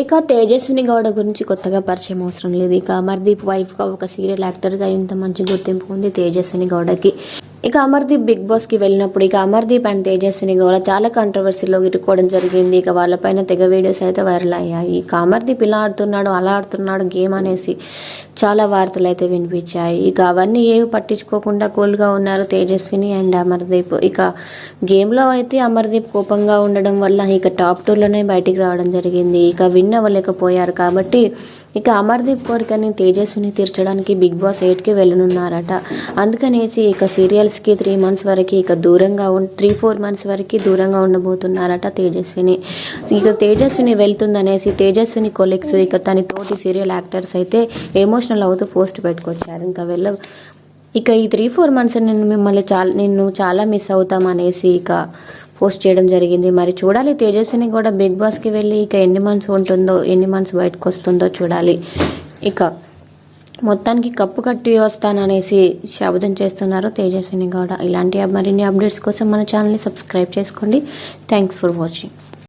ఇక తేజస్విని గౌడ గురించి కొత్తగా పరిచయం అవసరం లేదు. ఇక అమర్దీప్ వైఫ్గా ఒక సీరియల్ యాక్టర్గా ఇంత మంచి గుర్తింపు ఉంది తేజస్విని గౌడకి ఇక అమర్దీప్ బిగ్ బాస్కి వెళ్ళినప్పుడు ఇక అమర్దీప్ అండ్ తేజస్విని గౌడ చాలా కంట్రవర్సీలో ఇరుక్కోవడం జరిగింది. ఇక వాళ్ళపైన తెగ వీడియోస్ అయితే వైరల్ అయ్యాయి. ఇక అమర్దీప్ ఇలా ఆడుతున్నాడు అలా ఆడుతున్నాడు గేమ్ అనేసి చాలా వార్తలు అయితే వినిపించాయి. ఇక అవన్నీ ఏవి పట్టించుకోకుండా కూల్గా ఉన్నారు తేజస్విని అండ్ అమర్దీప్. ఇక గేమ్లో అయితే అమర్దీప్ కోపంగా ఉండడం వల్ల ఇక టాప్ టూలోనే బయటికి రావడం జరిగింది. ఇక విన్ అవ్వలేకపోయారు కాబట్టి ఇక అమర్దీప్ కోరికని తేజస్విని తీర్చడానికి బిగ్ బాస్ ఎయిట్కి వెళ్ళనున్నారట. అందుకనేసి ఇక సీరియల్స్కి త్రీ మంత్స్ వరకు ఇక దూరంగా ఉం త్రీ ఫోర్ మంత్స్ వరకు దూరంగా ఉండబోతున్నారట తేజస్విని. ఇక తేజస్విని వెళ్తుందనేసి తేజస్విని కొలీగ్స్ ఇక తన తోటి సీరియల్ యాక్టర్స్ అయితే ఎమోషనల్ అవుతూ పోస్ట్ పెట్టుకొచ్చారు. ఇంకా వెళ్ళ ఇక ఈ త్రీ ఫోర్ మంత్స్ నేను మిమ్మల్ని చాలా నిన్ను చాలా మిస్ అవుతాం అనేసి ఇక పోస్ట్ చేయడం జరిగింది. మరి చూడాలి తేజస్విని కూడా బిగ్ బాస్కి వెళ్ళి ఇక ఎన్ని మంత్స్ ఉంటుందో ఎన్ని మంత్స్ బయటకు వస్తుందో చూడాలి. ఇక మొత్తానికి కప్పు కట్టి వస్తాననేసి శబ్దం చేస్తున్నారు తేజస్విని గౌడ. ఇలాంటి మరిన్ని అప్డేట్స్ కోసం మన ఛానల్ని సబ్స్క్రైబ్ చేసుకోండి. Thanks for watching